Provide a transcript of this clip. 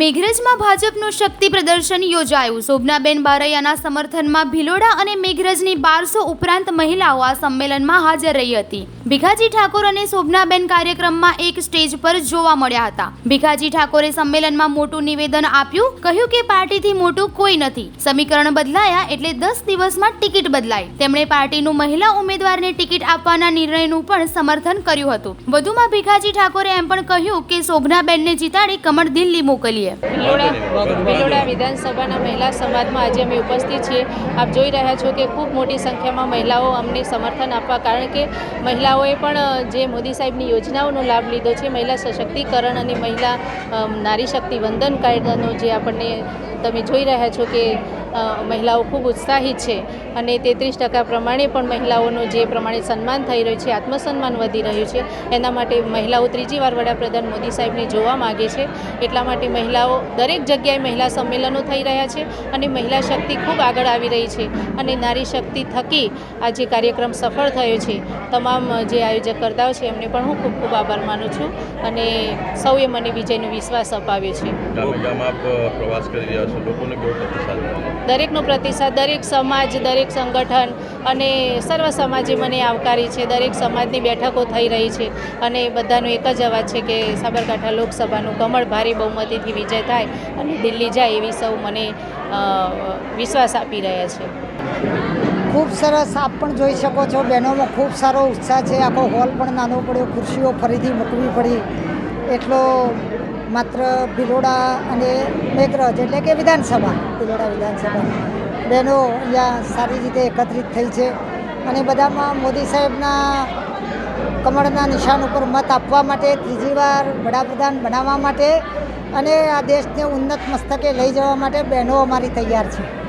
મેઘરજમાં ભાજપનું શક્તિ પ્રદર્શન યોજાયું. શોભનાબેન બારૈયાના સમર્થનમાં ભિલોડા અને મેઘરજની બારસો ઉપરાંત મહિલાઓ આ સંમેલનમાં હાજર રહી હતી. ભીખાજી ઠાકોર અને શોભનાબેન કાર્યક્રમમાં એક સ્ટેજ પર જોવા મળ્યા હતા. ભીખાજી ઠાકોરે સંમેલનમાં મોટું નિવેદન આપ્યું, કહ્યું કે પાર્ટીથી મોટું કોઈ નથી. સમીકરણ બદલાયા એટલે દસ દિવસમાં ટિકિટ બદલાઈ. તેમણે પાર્ટીનું મહિલા ઉમેદવારને ટિકિટ આપવાના નિર્ણયનું પણ સમર્થન કર્યું હતું. વધુમાં ભીખાજી ઠાકોરે એમ પણ કહ્યું કે શોભનાબેનને જીતાડી કમળ દિલ્હી મોકલીએ. ભિલોડા ભિલોડા વિધાનસભાના મહિલા સમાજમાં આજે અમે ઉપસ્થિત છીએ. આપ જોઈ રહ્યા છો કે ખૂબ મોટી સંખ્યામાં મહિલાઓ અમને સમર્થન આપવા, કારણ કે મહિલાઓએ પણ જે મોદી સાહેબની યોજનાઓનો લાભ લીધો છે, મહિલા સશક્તિકરણ અને મહિલા નારી શક્તિ વંદન કાયદાનો જે આપણને તમે જોઈ રહ્યા છો કે મહિલાઓ ખૂબ ઉત્સાહિત છે અને તેત્રીસ ટકા પ્રમાણે પણ મહિલાઓનું જે પ્રમાણે સન્માન થઈ રહ્યું છે, આત્મસન્માન વધી રહ્યું છે. એના માટે મહિલાઓ ત્રીજી વાર વડાપ્રધાન મોદી સાહેબને જોવા માગે છે. એટલા માટે મહિલાઓ દરેક જગ્યાએ મહિલા સંમેલનો થઈ રહ્યા છે અને મહિલા શક્તિ ખૂબ આગળ આવી રહી છે અને નારી શક્તિ થકી આ જે કાર્યક્રમ સફળ થયો છે તમામ જે આયોજક કરતાઓ છે એમને પણ હું ખૂબ ખૂબ આભાર માનું છું અને સૌએ મને વિજયનો વિશ્વાસ અપાવ્યો છે. દરેકનો પ્રતિસાદ દરેક સમાજ દરેક સંગઠન અને સર્વ સમાજે મને આવકારી છે દરેક સમાજની બેઠકો થઈ રહી છે અને બધાનો એક જ અવાજ છે કે સાબરકાંઠા લોકસભાનું કમળ ભારે બહુમતીથી વિજય થાય અને દિલ્હી જાય એવી સૌ મને વિશ્વાસ આપી રહ્યા છે. ખૂબ સરસ આપ પણ જોઈ શકો છો, બહેનોમાં ખૂબ સારો ઉત્સાહ છે. આખો હોલ પણ નાનો પડ્યો, ખુરશીઓ ફરીથી મૂકવી પડી. એટલો માત્ર ભિલોડા અને મેઘરજ એટલે કે વિધાનસભા, ભિલોડા વિધાનસભા. બહેનો અહીંયા સારી રીતે એકત્રિત થઈ છે અને બધામાં મોદી સાહેબના કમળના નિશાન ઉપર મત આપવા માટે, ત્રીજી વાર વડાપ્રધાન બનાવવા માટે અને આ દેશને ઉન્નત મસ્તકે લઈ જવા માટે બહેનો અમારી તૈયાર છે.